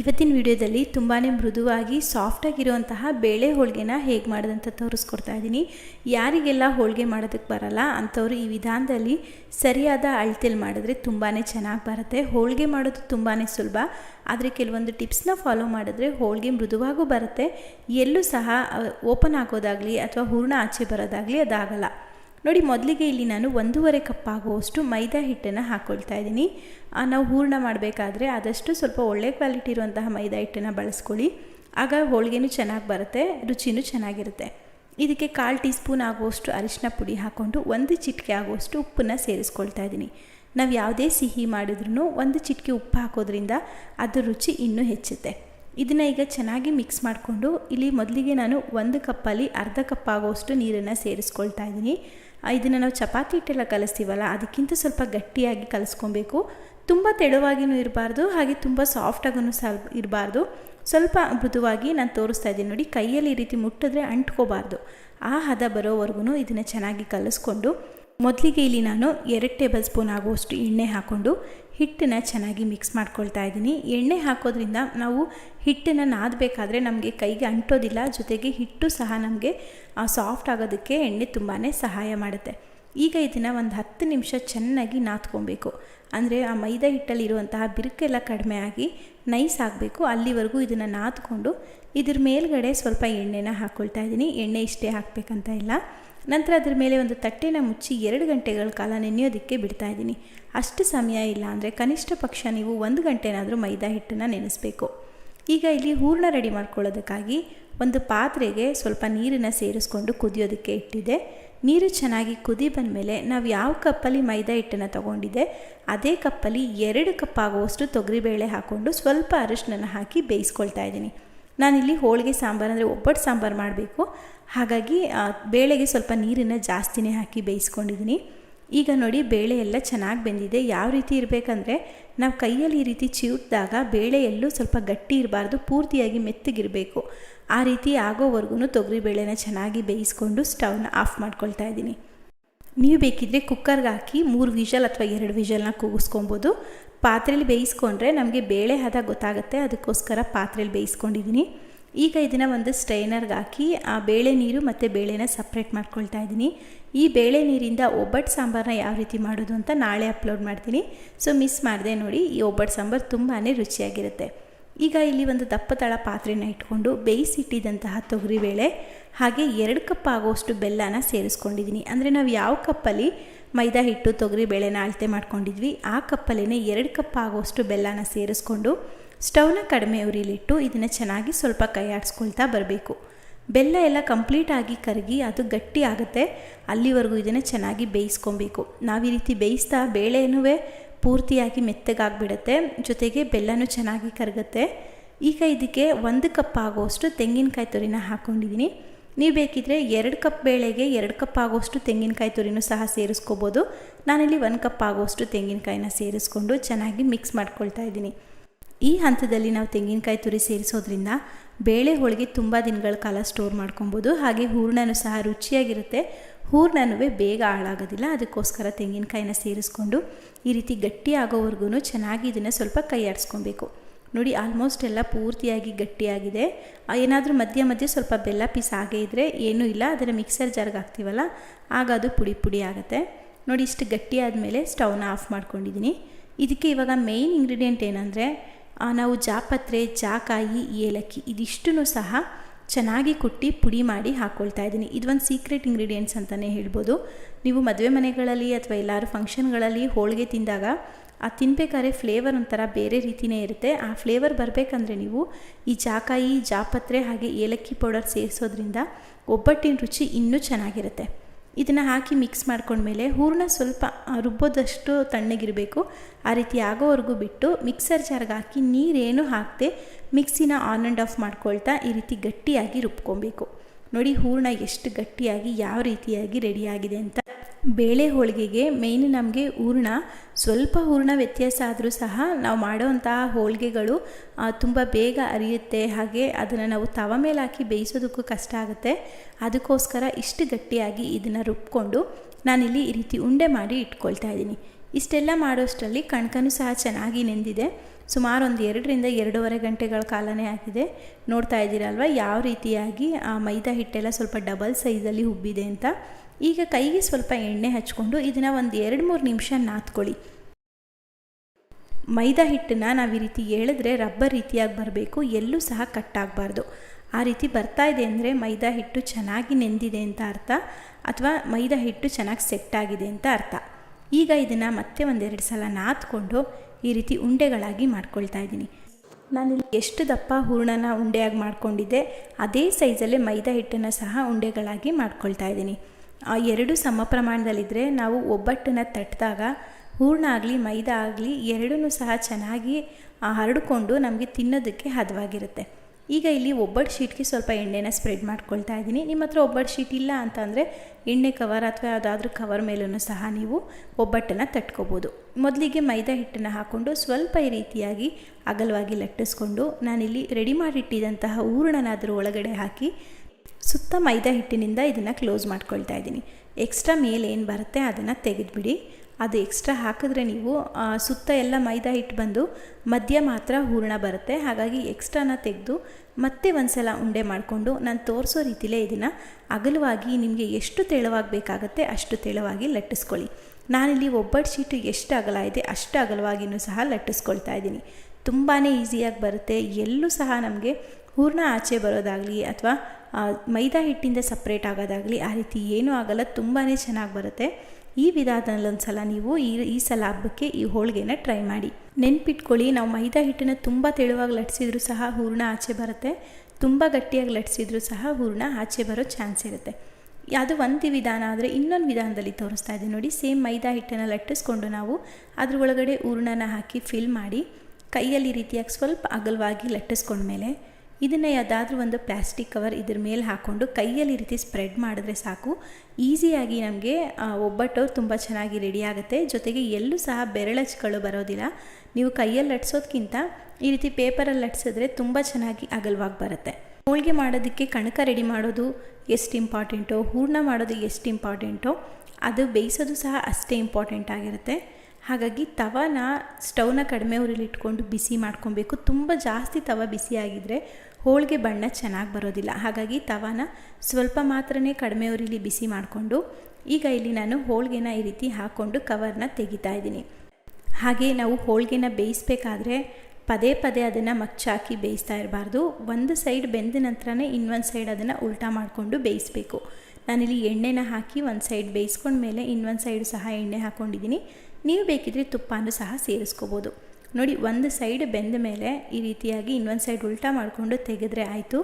ಇವತ್ತಿನ ವಿಡಿಯೋದಲ್ಲಿ ತುಂಬಾ ಮೃದುವಾಗಿ ಸಾಫ್ಟಾಗಿರುವಂತಹ ಬೇಳೆ ಹೋಳಿಗೆನ ಹೇಗೆ ಮಾಡೋದಂತ ತೋರಿಸ್ಕೊಡ್ತಾ ಇದ್ದೀನಿ. ಯಾರಿಗೆಲ್ಲ ಹೋಳಿಗೆ ಮಾಡೋದಕ್ಕೆ ಬರಲ್ಲ, ಅಂಥವ್ರು ಈ ವಿಧಾನದಲ್ಲಿ ಸರಿಯಾದ ಅಳತೆಯಲ್ಲಿ ಮಾಡಿದ್ರೆ ತುಂಬಾ ಚೆನ್ನಾಗಿ ಬರುತ್ತೆ. ಹೋಳಿಗೆ ಮಾಡೋದು ತುಂಬಾ ಸುಲಭ. ಆದರೆ ಕೆಲವೊಂದು ಟಿಪ್ಸ್ನ ಫಾಲೋ ಮಾಡಿದ್ರೆ ಹೋಳಿಗೆ ಮೃದುವಾಗೂ ಬರುತ್ತೆ. ಎಲ್ಲೂ ಸಹ ಓಪನ್ ಆಗೋದಾಗಲಿ ಅಥವಾ ಹೂರ್ಣ ಆಚೆ ಬರೋದಾಗಲಿ ಅದಾಗಲ್ಲ. ನೋಡಿ, ಮೊದಲಿಗೆ ಇಲ್ಲಿ ನಾನು ಒಂದೂವರೆ ಕಪ್ ಆಗುವಷ್ಟು ಮೈದಾ ಹಿಟ್ಟನ್ನು ಹಾಕ್ಕೊಳ್ತಾ ಇದ್ದೀನಿ. ನಾವು ಹೂರ್ಣ ಮಾಡಬೇಕಾದ್ರೆ ಆದಷ್ಟು ಸ್ವಲ್ಪ ಒಳ್ಳೆ ಕ್ವಾಲಿಟಿ ಇರುವಂತಹ ಮೈದಾ ಹಿಟ್ಟನ್ನು ಬಳಸ್ಕೊಳ್ಳಿ. ಆಗ ಹೋಳಿಗೆನೂ ಚೆನ್ನಾಗಿ ಬರುತ್ತೆ, ರುಚಿನೂ ಚೆನ್ನಾಗಿರುತ್ತೆ. ಇದಕ್ಕೆ ಕಾಲು ಟೀ ಸ್ಪೂನ್ ಆಗುವಷ್ಟು ಅರಿಶಿನ ಪುಡಿ ಹಾಕ್ಕೊಂಡು ಒಂದು ಚಿಟಿಕೆ ಆಗುವಷ್ಟು ಉಪ್ಪನ್ನು ಸೇರಿಸ್ಕೊಳ್ತಾ ಇದ್ದೀನಿ. ನಾವು ಯಾವುದೇ ಸಿಹಿ ಮಾಡಿದ್ರೂ ಒಂದು ಚಿಟಿಕೆ ಉಪ್ಪು ಹಾಕೋದ್ರಿಂದ ಅದರ ರುಚಿ ಇನ್ನೂ ಹೆಚ್ಚುತ್ತೆ. ಇದನ್ನು ಈಗ ಚೆನ್ನಾಗಿ ಮಿಕ್ಸ್ ಮಾಡಿಕೊಂಡು ಇಲ್ಲಿ ಮೊದಲಿಗೆ ನಾನು ಒಂದು ಕಪ್ಪಲ್ಲಿ ಅರ್ಧ ಕಪ್ ಆಗುವಷ್ಟು ನೀರನ್ನು ಸೇರಿಸ್ಕೊಳ್ತಾ ಇದ್ದೀನಿ. ಇದನ್ನು ನಾವು ಚಪಾತಿ ಹಿಟ್ಟೆಲ್ಲ ಕಲಿಸ್ತೀವಲ್ಲ, ಅದಕ್ಕಿಂತ ಸ್ವಲ್ಪ ಗಟ್ಟಿಯಾಗಿ ಕಲಿಸ್ಕೊಬೇಕು. ತುಂಬ ತೆಳುವಾಗಿಯೂ ಇರಬಾರ್ದು, ಹಾಗೆ ತುಂಬ ಸಾಫ್ಟಾಗೂ ಸಲ್, ಇರಬಾರ್ದು. ಸ್ವಲ್ಪ ಮೃದುವಾಗಿ ನಾನು ತೋರಿಸ್ತಾ ಇದ್ದೀನಿ ನೋಡಿ, ಕೈಯಲ್ಲಿ ಈ ರೀತಿ ಮುಟ್ಟಿದ್ರೆ ಅಂಟ್ಕೋಬಾರ್ದು. ಆ ಹದ ಬರೋವರೆಗೂ ಇದನ್ನು ಚೆನ್ನಾಗಿ ಕಲಿಸ್ಕೊಂಡು, ಮೊದಲಿಗೆ ಇಲ್ಲಿ ನಾನು ಎರಡು ಟೇಬಲ್ ಸ್ಪೂನ್ ಆಗುವಷ್ಟು ಎಣ್ಣೆ ಹಾಕ್ಕೊಂಡು ಹಿಟ್ಟನ್ನು ಚೆನ್ನಾಗಿ ಮಿಕ್ಸ್ ಮಾಡ್ಕೊಳ್ತಾ ಇದ್ದೀನಿ. ಎಣ್ಣೆ ಹಾಕೋದ್ರಿಂದ ನಾವು ಹಿಟ್ಟನ್ನು ನಾದಬೇಕಾದ್ರೆ ನಮಗೆ ಕೈಗೆ ಅಂಟೋದಿಲ್ಲ. ಜೊತೆಗೆ ಹಿಟ್ಟು ಸಹ ನಮಗೆ ಸಾಫ್ಟ್ ಆಗೋದಕ್ಕೆ ಎಣ್ಣೆ ತುಂಬಾ ಸಹಾಯ ಮಾಡುತ್ತೆ. ಈಗ ಇದನ್ನು ಒಂದು ಹತ್ತು ನಿಮಿಷ ಚೆನ್ನಾಗಿ ನಾದ್ಕೊಬೇಕು. ಅಂದರೆ ಆ ಮೈದಾ ಹಿಟ್ಟಲ್ಲಿರುವಂತಹ ಬಿರುಕೆಲ್ಲ ಕಡಿಮೆ ಆಗಿ ನೈಸ್ ಆಗಬೇಕು. ಅಲ್ಲಿವರೆಗೂ ಇದನ್ನು ನಾದ್ಕೊಂಡು ಇದ್ರ ಮೇಲ್ಗಡೆ ಸ್ವಲ್ಪ ಎಣ್ಣೆನ ಹಾಕ್ಕೊಳ್ತಾ ಇದ್ದೀನಿ. ಎಣ್ಣೆ ಇಷ್ಟೇ ಹಾಕಬೇಕಂತ ಇಲ್ಲ. ನಂತರ ಅದ್ರ ಮೇಲೆ ಒಂದು ತಟ್ಟೆನ ಮುಚ್ಚಿ ಎರಡು ಗಂಟೆಗಳ ಕಾಲ ನೆನೆಯೋದಕ್ಕೆ ಬಿಡ್ತಾ ಇದ್ದೀನಿ. ಅಷ್ಟು ಸಮಯ ಇಲ್ಲ ಅಂದರೆ ಕನಿಷ್ಠ ಪಕ್ಷ ನೀವು ಒಂದು ಗಂಟೆನಾದರೂ ಮೈದಾ ಹಿಟ್ಟನ್ನು ನೆನೆಸಬೇಕು. ಈಗ ಇಲ್ಲಿ ಹೂರ್ಣ ರೆಡಿ ಮಾಡ್ಕೊಳ್ಳೋದಕ್ಕಾಗಿ ಒಂದು ಪಾತ್ರೆಗೆ ಸ್ವಲ್ಪ ನೀರನ್ನು ಸೇರಿಸ್ಕೊಂಡು ಕುದಿಯೋದಕ್ಕೆ ಇಟ್ಟಿದೆ. ನೀರು ಚೆನ್ನಾಗಿ ಕುದಿ ಬಂದಮೇಲೆ ನಾವು ಯಾವ ಕಪ್ಪಲ್ಲಿ ಮೈದಾ ಹಿಟ್ಟನ್ನು ತಗೊಂಡಿದ್ದೆ ಅದೇ ಕಪ್ಪಲ್ಲಿ ಎರಡು ಕಪ್ ಆಗುವಷ್ಟು ತೊಗರಿಬೇಳೆ ಹಾಕ್ಕೊಂಡು ಸ್ವಲ್ಪ ಅರಿಶಿನ ಹಾಕಿ ಬೇಯಿಸ್ಕೊಳ್ತಾ ಇದ್ದೀನಿ. ನಾನಿಲ್ಲಿ ಹೋಳಿಗೆ ಸಾಂಬಾರು ಅಂದರೆ ಒಬ್ಬಟ್ಟು ಸಾಂಬಾರು ಮಾಡಬೇಕು. ಹಾಗಾಗಿ ಬೇಳೆಗೆ ಸ್ವಲ್ಪ ನೀರನ್ನು ಜಾಸ್ತಿನೇ ಹಾಕಿ ಬೇಯಿಸ್ಕೊಂಡಿದ್ದೀನಿ ಈಗ ನೋಡಿ ಬೇಳೆ ಎಲ್ಲ ಚೆನ್ನಾಗಿ ಬೆಂದಿದೆ. ಯಾವ ರೀತಿ ಇರಬೇಕಂದ್ರೆ, ನಾವು ಕೈಯಲ್ಲಿ ಈ ರೀತಿ ಚಿವುಟ್ದಾಗ ಬೇಳೆ ಎಲ್ಲೂ ಸ್ವಲ್ಪ ಗಟ್ಟಿ ಇರಬಾರ್ದು, ಪೂರ್ತಿಯಾಗಿ ಮೆತ್ತಗಿರಬೇಕು. ಆ ರೀತಿ ಆಗೋವರೆಗೂ ತೊಗರಿ ಬೇಳೆನ ಚೆನ್ನಾಗಿ ಬೇಯಿಸ್ಕೊಂಡು ಸ್ಟವ್ನ ಆಫ್ ಮಾಡ್ಕೊಳ್ತಾ ಇದ್ದೀನಿ ನೀವು ಬೇಕಿದ್ದರೆ ಕುಕ್ಕರ್ಗೆ ಹಾಕಿ ಮೂರು ವಿಷಲ್ ಅಥವಾ ಎರಡು ವಿಷಲ್ನ ಕೂಗಿಸ್ಕೊಬೋದು. ಪಾತ್ರೆಯಲ್ಲಿ ಬೇಯಿಸ್ಕೊಂಡ್ರೆ ನಮಗೆ ಬೇಳೆ ಹದ ಗೊತ್ತಾಗುತ್ತೆ, ಅದಕ್ಕೋಸ್ಕರ ಪಾತ್ರೆಯಲ್ಲಿ ಬೇಯಿಸ್ಕೊಂಡಿದ್ದೀನಿ ಈಗ ಇದನ್ನು ಒಂದು ಸ್ಟ್ರೈನರ್ಗೆ ಹಾಕಿ ಆ ಬೇಳೆ ನೀರು ಮತ್ತು ಬೇಳೆನ ಸಪ್ರೇಟ್ ಮಾಡ್ಕೊಳ್ತಾ ಇದ್ದೀನಿ ಈ ಬೇಳೆ ನೀರಿಂದ ಒಬ್ಬಟ್ಟು ಸಾಂಬಾರನ್ನ ಯಾವ ರೀತಿ ಮಾಡೋದು ಅಂತ ನಾಳೆ ಅಪ್ಲೋಡ್ ಮಾಡ್ತೀನಿ. ಸೊ, ಮಿಸ್ ಮಾಡಿದೆ ನೋಡಿ, ಈ ಒಬ್ಬಟ್ಟು ಸಾಂಬಾರು ತುಂಬಾ ರುಚಿಯಾಗಿರುತ್ತೆ. ಈಗ ಇಲ್ಲಿ ಒಂದು ದಪ್ಪ ತಳ ಪಾತ್ರೆನ ಇಟ್ಕೊಂಡು ಬೇಯಿಸಿಟ್ಟಿದ್ದಂತಹ ತೊಗರಿಬೇಳೆ ಹಾಗೆ ಎರಡು ಕಪ್ ಆಗೋಷ್ಟು ಬೆಲ್ಲನ ಸೇರಿಸ್ಕೊಂಡಿದ್ದೀನಿ. ಅಂದರೆ ನಾವು ಯಾವ ಕಪ್ಪಲ್ಲಿ ಮೈದಾ ಹಿಟ್ಟು ತೊಗರಿ ಬೇಳೆನ ಅಳತೆ ಮಾಡ್ಕೊಂಡಿದ್ವಿ, ಆ ಕಪ್ಪಲ್ಲೇ ಎರಡು ಕಪ್ ಆಗೋಷ್ಟು ಬೆಲ್ಲನ ಸೇರಿಸ್ಕೊಂಡು ಸ್ಟವ್ನ ಕಡಿಮೆ ಉರಿಲಿಟ್ಟು ಇದನ್ನು ಚೆನ್ನಾಗಿ ಸ್ವಲ್ಪ ಕೈ ಆಡಿಸ್ಕೊಳ್ತಾ ಬರಬೇಕು. ಬೆಲ್ಲ ಎಲ್ಲ ಕಂಪ್ಲೀಟಾಗಿ ಕರಗಿ ಅದು ಗಟ್ಟಿ ಆಗುತ್ತೆ, ಅಲ್ಲಿವರೆಗೂ ಇದನ್ನು ಚೆನ್ನಾಗಿ ಬೇಯಿಸ್ಕೊಬೇಕು. ನಾವು ಈ ರೀತಿ ಬೇಯಿಸ್ತಾ ಬೇಳೆನೂ ಪೂರ್ತಿಯಾಗಿ ಮೆತ್ತಗಾಗ್ಬಿಡುತ್ತೆ, ಜೊತೆಗೆ ಬೆಲ್ಲನೂ ಚೆನ್ನಾಗಿ ಕರಗುತ್ತೆ. ಈಗ ಇದಕ್ಕೆ ಒಂದು ಕಪ್ ಆಗೋಷ್ಟು ತೆಂಗಿನಕಾಯಿ ತುರಿನ ಹಾಕ್ಕೊಂಡಿದ್ದೀನಿ ನೀವು ಬೇಕಿದ್ರೆ ಎರಡು ಕಪ್ ಬೇಳೆಗೆ ಎರಡು ಕಪ್ ಆಗೋಷ್ಟು ತೆಂಗಿನಕಾಯಿ ತುರಿನೂ ಸಹ ಸೇರಿಸ್ಕೋಬೋದು. ನಾನಿಲ್ಲಿ ಒಂದು ಕಪ್ ಆಗೋಷ್ಟು ತೆಂಗಿನಕಾಯಿನ ಸೇರಿಸ್ಕೊಂಡು ಚೆನ್ನಾಗಿ ಮಿಕ್ಸ್ ಮಾಡ್ಕೊಳ್ತಾ ಇದ್ದೀನಿ. ಈ ಹಂತದಲ್ಲಿ ನಾವು ತೆಂಗಿನಕಾಯಿ ತುರಿ ಸೇರಿಸೋದ್ರಿಂದ ಬೇಳೆ ಹೋಳಿಗೆ ತುಂಬ ದಿನಗಳ ಕಾಲ ಸ್ಟೋರ್ ಮಾಡ್ಕೊಬೋದು. ಹಾಗೆ ಹೂರ್ಣನೂ ಸಹ ರುಚಿಯಾಗಿರುತ್ತೆ. ಹೂರ್ಣನೂ ಬೇಗ ಹಾಳಾಗೋದಿಲ್ಲ, ಅದಕ್ಕೋಸ್ಕರ ತೆಂಗಿನಕಾಯಿನ ಸೇರಿಸ್ಕೊಂಡು ಈ ರೀತಿ ಗಟ್ಟಿ ಆಗೋವರೆಗೂ ಚೆನ್ನಾಗಿ ಇದನ್ನು ಸ್ವಲ್ಪ ಕೈ ಆಡಿಸ್ಕೊಬೇಕು. ನೋಡಿ ಆಲ್ಮೋಸ್ಟ್ ಎಲ್ಲ ಪೂರ್ತಿಯಾಗಿ ಗಟ್ಟಿಯಾಗಿದೆ. ಏನಾದರೂ ಮಧ್ಯ ಮಧ್ಯೆ ಸ್ವಲ್ಪ ಬೆಲ್ಲ ಪೀಸ್ ಆಗೇ ಇದ್ದರೆ ಏನೂ ಇಲ್ಲ, ಅದನ್ನು ಮಿಕ್ಸರ್ ಜಾರ್ಗೆ ಹಾಕ್ತೀವಲ್ಲ, ಆಗ ಅದು ಪುಡಿ ಪುಡಿ ಆಗುತ್ತೆ. ನೋಡಿ, ಇಷ್ಟು ಗಟ್ಟಿ ಆದಮೇಲೆ ಸ್ಟವ್ನ ಆಫ್ ಮಾಡ್ಕೊಂಡಿದ್ದೀನಿ ಇದಕ್ಕೆ ಇವಾಗ ಮೇಯ್ನ್ ಇಂಗ್ರೀಡಿಯೆಂಟ್ ಏನಂದರೆ ನಾವು ಜಾಪತ್ರೆ, ಜಾಕಾಯಿ, ಏಲಕ್ಕಿ ಇದಿಷ್ಟು ಸಹ ಚೆನ್ನಾಗಿ ಕುಟ್ಟಿ ಪುಡಿ ಮಾಡಿ ಹಾಕ್ಕೊಳ್ತಾ ಇದ್ದೀನಿ. ಇದೊಂದು ಸೀಕ್ರೆಟ್ ಇಂಗ್ರೀಡಿಯೆಂಟ್ಸ್ ಅಂತಲೇ ಹೇಳ್ಬೋದು. ನೀವು ಮದುವೆ ಮನೆಗಳಲ್ಲಿ ಅಥವಾ ಎಲ್ಲರೂ ಫಂಕ್ಷನ್ಗಳಲ್ಲಿ ಹೋಳಿಗೆ ತಿಂದಾಗ ಆ ತಿನ್ಬೇಕಾದ್ರೆ ಫ್ಲೇವರ್ ಒಂಥರ ಬೇರೆ ರೀತಿಯೇ ಇರುತ್ತೆ. ಆ ಫ್ಲೇವರ್ ಬರಬೇಕಂದ್ರೆ ನೀವು ಈ ಜಾಕಾಯಿ, ಜಾಪತ್ರೆ ಹಾಗೆ ಏಲಕ್ಕಿ ಪೌಡರ್ ಸೇರಿಸೋದ್ರಿಂದ ಒಬ್ಬಟ್ಟಿನ ರುಚಿ ಇನ್ನೂ ಚೆನ್ನಾಗಿರುತ್ತೆ. ಇದನ್ನು ಹಾಕಿ ಮಿಕ್ಸ್ ಮಾಡ್ಕೊಂಡ್ಮೇಲೆ ಹೂರ್ಣ ಸ್ವಲ್ಪ ರುಬ್ಬೋದಷ್ಟು ತಣ್ಣಗಿರಬೇಕು. ಆ ರೀತಿ ಆಗೋವರೆಗೂ ಬಿಟ್ಟು ಮಿಕ್ಸರ್ ಜಾರ್ಗೆ ಹಾಕಿ ನೀರೇನು ಹಾಕದೆ ಮಿಕ್ಸಿನ ಆನ್ ಆ್ಯಂಡ್ ಆಫ್ ಮಾಡ್ಕೊಳ್ತಾ ಈ ರೀತಿ ಗಟ್ಟಿಯಾಗಿ ರುಬ್ಕೊಬೇಕು. ನೋಡಿ ಹೂರ್ಣ ಎಷ್ಟು ಗಟ್ಟಿಯಾಗಿ, ಯಾವ ರೀತಿಯಾಗಿ ರೆಡಿಯಾಗಿದೆ ಅಂತ. ಬೇಳೆ ಹೋಳಿಗೆಗೆ ಮೇಯ್ನ್ ನಮಗೆ ಹೂರ್ಣ, ಸ್ವಲ್ಪ ಹೂರ್ಣ ವ್ಯತ್ಯಾಸ ಆದರೂ ಸಹ ನಾವು ಮಾಡೋವಂತಹ ಹೋಳಿಗೆಗಳು ತುಂಬ ಬೇಗ ಅರಿಯುತ್ತೆ. ಹಾಗೆ ಅದನ್ನು ನಾವು ತವ ಮೇಲೆ ಹಾಕಿ ಬೇಯಿಸೋದಕ್ಕೂ ಕಷ್ಟ ಆಗುತ್ತೆ. ಅದಕ್ಕೋಸ್ಕರ ಇಷ್ಟು ಗಟ್ಟಿಯಾಗಿ ಇದನ್ನು ರುಬ್ಕೊಂಡು ನಾನಿಲ್ಲಿ ಈ ರೀತಿ ಉಂಡೆ ಮಾಡಿ ಇಟ್ಕೊಳ್ತಾ ಇದ್ದೀನಿ. ಇಷ್ಟೆಲ್ಲ ಮಾಡೋಷ್ಟರಲ್ಲಿ ಕಣ್ಕನೂ ಸಹ ಚೆನ್ನಾಗಿ ನೆಂದಿದೆ. ಸುಮಾರು ಒಂದು ಎರಡರಿಂದ ಎರಡೂವರೆ ಗಂಟೆಗಳ ಕಾಲನೇ ಆಗಿದೆ. ನೋಡ್ತಾ ಇದ್ದೀರಲ್ವ? ಯಾವ ರೀತಿಯಾಗಿ ಆ ಮೈದಾ ಹಿಟ್ಟೆಲ್ಲ ಸ್ವಲ್ಪ ಡಬಲ್ ಸೈಜಲ್ಲಿ ಉಬ್ಬಿದೆ ಅಂತ. ಈಗ ಕೈಗೆ ಸ್ವಲ್ಪ ಎಣ್ಣೆ ಹಚ್ಕೊಂಡು ಇದನ್ನು ಒಂದು ಎರಡು ಮೂರು ನಿಮಿಷ ನಾದ್ಕೊಳ್ಳಿ ಮೈದಾ ಹಿಟ್ಟನ್ನ ನಾವು ಈ ರೀತಿ ಹೇಳಿದ್ರೆ ರಬ್ಬರ್ ರೀತಿಯಾಗಿ ಬರಬೇಕು, ಎಲ್ಲೂ ಸಹ ಕಟ್ಟಾಗಬಾರ್ದು ಆ ರೀತಿ ಬರ್ತಾ ಇದೆ ಅಂದರೆ ಮೈದಾ ಹಿಟ್ಟು ಚೆನ್ನಾಗಿ ನೆಂದಿದೆ ಅಂತ ಅರ್ಥ, ಅಥವಾ ಮೈದಾ ಹಿಟ್ಟು ಚೆನ್ನಾಗಿ ಸೆಟ್ ಆಗಿದೆ ಅಂತ ಅರ್ಥ. ಈಗ ಇದನ್ನು ಮತ್ತೆ ಒಂದೆರಡು ಸಲ ನಾದ್ಕೊಂಡು ಈ ರೀತಿ ಉಂಡೆಗಳಾಗಿ ಮಾಡ್ಕೊಳ್ತಾ ಇದ್ದೀನಿ. ನಾನಿಲ್ಲಿ ಎಷ್ಟು ದಪ್ಪ ಹೂರ್ಣನ ಉಂಡೆಯಾಗಿ ಮಾಡ್ಕೊಂಡಿದ್ದೆ, ಅದೇ ಸೈಜಲ್ಲೇ ಮೈದಾ ಹಿಟ್ಟನ್ನು ಸಹ ಉಂಡೆಗಳಾಗಿ ಮಾಡ್ಕೊಳ್ತಾ ಇದ್ದೀನಿ. ಆ ಎರಡು ಸಮ ಪ್ರಮಾಣದಲ್ಲಿದ್ದರೆ ನಾವು ಒಬ್ಬಟ್ಟನ್ನು ತಟ್ಟಿದಾಗ ಹೂರ್ಣ ಆಗಲಿ, ಮೈದಾ ಆಗಲಿ ಎರಡೂ ಸಹ ಚೆನ್ನಾಗಿ ಹರಡಿಕೊಂಡು ನಮಗೆ ತಿನ್ನೋದಕ್ಕೆ ಹದವಾಗಿರುತ್ತೆ. ಈಗ ಇಲ್ಲಿ ಒಬ್ಬಟ್ಟು ಶೀಟ್ಗೆ ಸ್ವಲ್ಪ ಎಣ್ಣೆನ ಸ್ಪ್ರೆಡ್ ಮಾಡ್ಕೊಳ್ತಾ ಇದ್ದೀನಿ. ನಿಮ್ಮ ಹತ್ರ ಒಬ್ಬಟ್ಟು ಶೀಟ್ ಇಲ್ಲ ಅಂತಂದರೆ ಎಣ್ಣೆ ಕವರ್ ಅಥವಾ ಯಾವುದಾದ್ರೂ ಕವರ್ ಮೇಲೂ ಸಹ ನೀವು ಒಬ್ಬಟ್ಟನ್ನು ತಟ್ಕೋಬೋದು. ಮೊದಲಿಗೆ ಮೈದಾ ಹಿಟ್ಟನ್ನು ಹಾಕ್ಕೊಂಡು ಸ್ವಲ್ಪ ಈ ರೀತಿಯಾಗಿ ಅಗಲವಾಗಿ ಲಟ್ಟಿಸ್ಕೊಂಡು ನಾನಿಲ್ಲಿ ರೆಡಿ ಮಾಡಿಟ್ಟಿದ್ದಂತಹ ಹೂರಣನ ಅದರ ಒಳಗಡೆ ಹಾಕಿ ಸುತ್ತ ಮೈದಾ ಹಿಟ್ಟಿನಿಂದ ಇದನ್ನು ಕ್ಲೋಸ್ ಮಾಡ್ಕೊಳ್ತಾ ಇದ್ದೀನಿ. ಎಕ್ಸ್ಟ್ರಾ ಮೇಲೆ ಏನು ಬರುತ್ತೆ ಅದನ್ನು ತೆಗೆದುಬಿಡಿ. ಅದು ಎಕ್ಸ್ಟ್ರಾ ಹಾಕಿದ್ರೆ ನೀವು ಸುತ್ತ ಎಲ್ಲ ಮೈದಾ ಹಿಟ್ಟು ಬಂದು ಮಧ್ಯ ಮಾತ್ರ ಹೂರಣ ಬರುತ್ತೆ. ಹಾಗಾಗಿ ಎಕ್ಸ್ಟ್ರಾನ ತೆಗೆದು ಮತ್ತೆ ಒಂದು ಸಲ ಉಂಡೆ ಮಾಡಿಕೊಂಡು ನಾನು ತೋರಿಸೋ ರೀತಿಲೇ ಇದನ್ನು ಅಗಲವಾಗಿ ನಿಮಗೆ ಎಷ್ಟು ತೆಳುವಾಗಿ ಬೇಕಾಗುತ್ತೆ ಅಷ್ಟು ತೆಳುವಾಗಿ ಲಟ್ಟಿಸ್ಕೊಳ್ಳಿ. ನಾನಿಲ್ಲಿ ಒಬ್ಬಟ್ಟು ಶೀಟು ಎಷ್ಟು ಅಗಲ ಇದೆ ಅಷ್ಟು ಅಗಲವಾಗಿಯೂ ಸಹ ಲಟ್ಟಿಸ್ಕೊಳ್ತಾ ಇದ್ದೀನಿ. ತುಂಬಾ ಈಸಿಯಾಗಿ ಬರುತ್ತೆ. ಎಲ್ಲೂ ಸಹ ನಮಗೆ ಹೂರ್ಣ ಆಚೆ ಬರೋದಾಗಲಿ ಅಥವಾ ಮೈದಾ ಹಿಟ್ಟಿಂದ ಸಪ್ರೇಟ್ ಆಗೋದಾಗಲಿ ಆ ರೀತಿ ಏನೂ ಆಗಲ್ಲ ತುಂಬಾ ಚೆನ್ನಾಗಿ ಬರುತ್ತೆ. ಈ ವಿಧಾನದಲ್ಲಿ ಒಂದು ಸಲ ನೀವು ಈ ಈ ಸಲ ಹಬ್ಬಕ್ಕೆ ಈ ಹೋಳಿಗೆನ ಟ್ರೈ ಮಾಡಿ. ನೆನ್ಪಿಟ್ಕೊಳ್ಳಿ, ನಾವು ಮೈದಾ ಹಿಟ್ಟನ್ನು ತುಂಬ ತೆಳುವಾಗಿ ಲಟ್ಸಿದ್ರು ಸಹ ಹೂರಣ ಆಚೆ ಬರುತ್ತೆ. ತುಂಬ ಗಟ್ಟಿಯಾಗಿ ಲಟ್ಸಿದ್ರು ಸಹ ಹೂರಣ ಆಚೆ ಬರೋ ಚಾನ್ಸ್ ಇರುತ್ತೆ. ಅದು ಒಂದು ವಿಧಾನ ಆದರೆ ಇನ್ನೊಂದು ವಿಧಾನದಲ್ಲಿ ತೋರಿಸ್ತಾ ಇದೆ ನೋಡಿ. ಸೇಮ್ ಮೈದಾ ಹಿಟ್ಟನ್ನು ಲಟ್ಟಿಸ್ಕೊಂಡು ನಾವು ಅದ್ರ ಒಳಗಡೆ ಹೂರಣನ ಹಾಕಿ ಫಿಲ್ ಮಾಡಿ, ಕೈಯಲ್ಲಿ ರೀತಿಯಾಗಿ ಸ್ವಲ್ಪ ಅಗಲವಾಗಿ ಲಟ್ಟಿಸ್ಕೊಂಡ್ಮೇಲೆ ಇದನ್ನು ಯಾವುದಾದ್ರೂ ಒಂದು ಪ್ಲಾಸ್ಟಿಕ್ ಕವರ್ ಇದ್ರ ಮೇಲೆ ಹಾಕ್ಕೊಂಡು ಕೈಯಲ್ಲಿ ಈ ರೀತಿ ಸ್ಪ್ರೆಡ್ ಮಾಡಿದ್ರೆ ಸಾಕು. ಈಸಿಯಾಗಿ ನಮಗೆ ಒಬ್ಬಟ್ಟು ತುಂಬ ಚೆನ್ನಾಗಿ ರೆಡಿ ಆಗುತ್ತೆ. ಜೊತೆಗೆ ಎಲ್ಲೂ ಸಹ ಬೆರಳಚ್ಚುಗಳು ಬರೋದಿಲ್ಲ. ನೀವು ಕೈಯಲ್ಲಿ ಲಟ್ಸೋದಕ್ಕಿಂತ ಈ ರೀತಿ ಪೇಪರಲ್ಲಿ ಲಟ್ಸಿದ್ರೆ ತುಂಬ ಚೆನ್ನಾಗಿ ಅಗಲವಾಗಿ ಬರುತ್ತೆ. ಹೋಳಿಗೆ ಮಾಡೋದಕ್ಕೆ ಕಣಕ ರೆಡಿ ಮಾಡೋದು ಎಷ್ಟು ಇಂಪಾರ್ಟೆಂಟೋ ಹೂರ್ಣ ಮಾಡೋದು ಎಷ್ಟು ಇಂಪಾರ್ಟೆಂಟೋ ಅದು ಬೇಯಿಸೋದು ಸಹ ಅಷ್ಟೇ ಇಂಪಾರ್ಟೆಂಟ್ ಆಗಿರುತ್ತೆ. ಹಾಗಾಗಿ ತವನ ಸ್ಟವ್ನ ಕಡಿಮೆ ಉರಿಲಿ ಇಟ್ಕೊಂಡು ಬಿಸಿ ಮಾಡ್ಕೊಬೇಕು. ತುಂಬ ಜಾಸ್ತಿ ತವ ಬಿಸಿಯಾಗಿದ್ದರೆ ಹೋಳಿಗೆ ಬಣ್ಣ ಚೆನ್ನಾಗಿ ಬರೋದಿಲ್ಲ. ಹಾಗಾಗಿ ತವನ ಸ್ವಲ್ಪ ಮಾತ್ರನೇ ಕಡಿಮೆ ಉರಿಲಿ ಬಿಸಿ ಮಾಡಿಕೊಂಡು ಈಗ ಇಲ್ಲಿ ನಾನು ಹೋಳಿಗೆನ ಈ ರೀತಿ ಹಾಕ್ಕೊಂಡು ಕವರ್ನ ತೆಗಿತಾ ಇದ್ದೀನಿ. ಹಾಗೆ ನಾವು ಹೋಳಿಗೆನ ಬೇಯಿಸ್ಬೇಕಾದ್ರೆ ಪದೇ ಪದೇ ಅದನ್ನು ಮಚ್ಚಾಕಿ ಬೇಯಿಸ್ತಾ ಇರಬಾರ್ದು. ಒಂದು ಸೈಡ್ ಬೆಂದ ನಂತರನೇ ಇನ್ನೊಂದು ಸೈಡ್ ಅದನ್ನು ಉಲ್ಟಾ ಮಾಡಿಕೊಂಡು ಬೇಯಿಸಬೇಕು. ನಾನಿಲ್ಲಿ ಎಣ್ಣೆನ ಹಾಕಿ ಒಂದು ಸೈಡ್ ಬೇಯಿಸ್ಕೊಂಡ್ಮೇಲೆ ಇನ್ನೊಂದು ಸೈಡು ಸಹ ಎಣ್ಣೆ ಹಾಕ್ಕೊಂಡಿದ್ದೀನಿ ನೀವು ಬೇಕಿದ್ರೆ ತುಪ್ಪನೂ ಸಹ ಸೇರಿಸ್ಕೋಬೋದು. ನೋಡಿ, ಒಂದು ಸೈಡ್ ಬೆಂದ ಮೇಲೆ ಈ ರೀತಿಯಾಗಿ ಇನ್ನೊಂದು ಸೈಡ್ ಉಲ್ಟಾ ಮಾಡಿಕೊಂಡು ತೆಗೆದ್ರೆ ಆಯಿತು.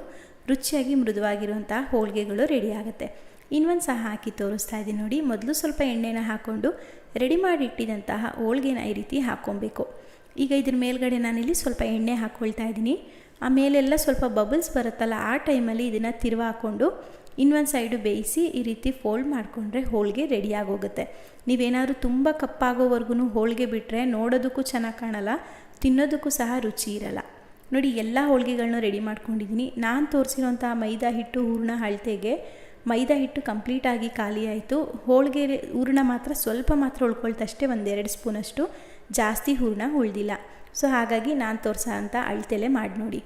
ರುಚಿಯಾಗಿ ಮೃದುವಾಗಿರುವಂಥ ಹೋಳಿಗೆಗಳು ರೆಡಿ ಆಗುತ್ತೆ. ಇನ್ನೊಂದು ಸಹ ಹಾಕಿ ತೋರಿಸ್ತಾ ಇದ್ದೀನಿ ನೋಡಿ. ಮೊದಲು ಸ್ವಲ್ಪ ಎಣ್ಣೆನ ಹಾಕ್ಕೊಂಡು ರೆಡಿ ಮಾಡಿ ಇಟ್ಟಿದಂತಹ ಹೋಳಿಗೆನ ಈ ರೀತಿ ಹಾಕ್ಕೊಬೇಕು. ಈಗ ಇದ್ರ ಮೇಲ್ಗಡೆ ನಾನಿಲ್ಲಿ ಸ್ವಲ್ಪ ಎಣ್ಣೆ ಹಾಕ್ಕೊಳ್ತಾ ಇದ್ದೀನಿ. ಆ ಮೇಲೆಲ್ಲ ಸ್ವಲ್ಪ ಬಬಲ್ಸ್ ಬರುತ್ತಲ್ಲ, ಆ ಟೈಮಲ್ಲಿ ಇದನ್ನು ತಿರುವ ಹಾಕ್ಕೊಂಡು ಇನ್ನೊಂದು ಸೈಡು ಬೇಯಿಸಿ ಈ ರೀತಿ ಫೋಲ್ಡ್ ಮಾಡಿಕೊಂಡ್ರೆ ಹೋಳಿಗೆ ರೆಡಿಯಾಗೋಗುತ್ತೆ ನೀವೇನಾದ್ರೂ ತುಂಬ ಕಪ್ಪಾಗೋವರೆಗೂ ಹೋಳಿಗೆ ಬಿಟ್ಟರೆ ನೋಡೋದಕ್ಕೂ ಚೆನ್ನಾಗಿ ಕಾಣಲ್ಲ, ತಿನ್ನೋದಕ್ಕೂ ಸಹ ರುಚಿ ಇರಲ್ಲ. ನೋಡಿ, ಎಲ್ಲ ಹೋಳಿಗೆಗಳನ್ನ ರೆಡಿ ಮಾಡ್ಕೊಂಡಿದ್ದೀನಿ. ನಾನು ತೋರಿಸಿರೋಂಥ ಮೈದಾ ಹಿಟ್ಟು, ಹೂರ್ಣ ಅಳತೆಗೆ ಮೈದಾ ಹಿಟ್ಟು ಕಂಪ್ಲೀಟಾಗಿ ಖಾಲಿ ಆಯಿತು. ಹೋಳಿಗೆ, ಹೂರ್ಣ ಮಾತ್ರ ಸ್ವಲ್ಪ ಮಾತ್ರ ಉಳ್ಕೊಳ್ತಷ್ಟೇ ಒಂದೆರಡು ಸ್ಪೂನಷ್ಟು. ಜಾಸ್ತಿ ಹೂರ್ಣ ಉಳಿದಿಲ್ಲ. ಸೊ ಹಾಗಾಗಿ ನಾನು ತೋರಿಸೋ ಅಂತ ಅಳ್ತೆಲೆ ಮಾಡಿ ನೋಡಿ.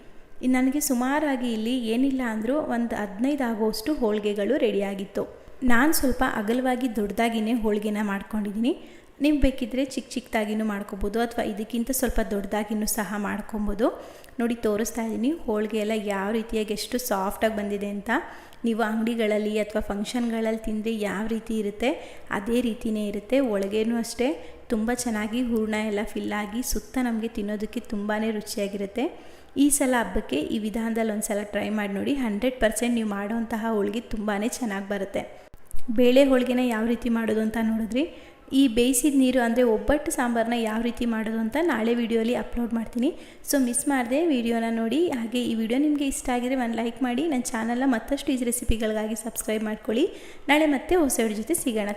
ನನಗೆ ಸುಮಾರಾಗಿ ಇಲ್ಲಿ ಏನಿಲ್ಲ ಅಂದರೂ ಒಂದು ಹದಿನೈದು ಆಗೋಷ್ಟು ಹೋಳಿಗೆಗಳು ರೆಡಿಯಾಗಿತ್ತು ನಾನು ಸ್ವಲ್ಪ ಅಗಲವಾಗಿ ದೊಡ್ಡದಾಗಿನೇ ಹೋಳಿಗೆನ ಮಾಡ್ಕೊಂಡಿದ್ದೀನಿ ನೀವು ಬೇಕಿದ್ದರೆ ಚಿಕ್ಕ ಚಿಕ್ಕದಾಗಿನೂ ಮಾಡ್ಕೊಬೋದು ಅಥವಾ ಇದಕ್ಕಿಂತ ಸ್ವಲ್ಪ ದೊಡ್ಡದಾಗಿನೂ ಸಹ ಮಾಡ್ಕೊಬೋದು. ನೋಡಿ ತೋರಿಸ್ತಾ ಇದ್ದೀನಿ ಹೋಳಿಗೆ ಎಲ್ಲ ಯಾವ ರೀತಿಯಾಗಿ ಎಷ್ಟು ಸಾಫ್ಟಾಗಿ ಬಂದಿದೆ ಅಂತ. ನೀವು ಅಂಗಡಿಗಳಲ್ಲಿ ಅಥವಾ ಫಂಕ್ಷನ್ಗಳಲ್ಲಿ ತಿಂದರೆ ಯಾವ ರೀತಿ ಇರುತ್ತೆ? ಅದೇ ರೀತಿಯೇ ಇರುತ್ತೆ, ಒಳಗೇನೂ ಅಷ್ಟೇ. ತುಂಬ ಚೆನ್ನಾಗಿ ಹೂರ್ಣ ಎಲ್ಲ ಫಿಲ್ಲಾಗಿ ಸುತ್ತ ನಮಗೆ ತಿನ್ನೋದಕ್ಕೆ ತುಂಬಾ ರುಚಿಯಾಗಿರುತ್ತೆ. ಈ ಸಲ ಹಬ್ಬಕ್ಕೆ ಈ ವಿಧಾನದಲ್ಲಿ ಒಂದು ಸಲ ಟ್ರೈ ಮಾಡಿ ನೋಡಿ ಹಂಡ್ರೆಡ್ ಪರ್ಸೆಂಟ್ ನೀವು ಮಾಡೋವಂತಹ ಹೋಳಿಗೆ ತುಂಬಾ ಚೆನ್ನಾಗಿ ಬರುತ್ತೆ. ಬೇಳೆ ಹೋಳಿಗೆನ ಯಾವ ರೀತಿ ಮಾಡೋದು ಅಂತ ನೋಡಿದ್ರಿ? ಈ ಬೇಯಿಸಿದ ನೀರು ಅಂದರೆ ಒಬ್ಬಟ್ಟು ಸಾಂಬಾರನ್ನ ಯಾವ ರೀತಿ ಮಾಡೋದು ಅಂತ ನಾಳೆ ವಿಡಿಯೋಲಿ ಅಪ್ಲೋಡ್ ಮಾಡ್ತೀನಿ. ಸೊ ಮಿಸ್ ಮಾಡಿದೆ ವಿಡಿಯೋನ ನೋಡಿ, ಹಾಗೆ ಈ ವಿಡಿಯೋ ನಿಮಗೆ ಇಷ್ಟ ಆಗಿದ್ರೆ ಒಂದು ಲೈಕ್ ಮಾಡಿ, ನನ್ನ ಚಾನಲ್ನ ಮತ್ತಷ್ಟು ಈಜಿ ರೆಸಿಪಿಗಳಿಗಾಗಿ ಸಬ್ಸ್ಕ್ರೈಬ್ ಮಾಡ್ಕೊಳ್ಳಿ. ನಾಳೆ ಮತ್ತೆ ಹೊಸ ಜೊತೆ ಸಿಗೋಣ.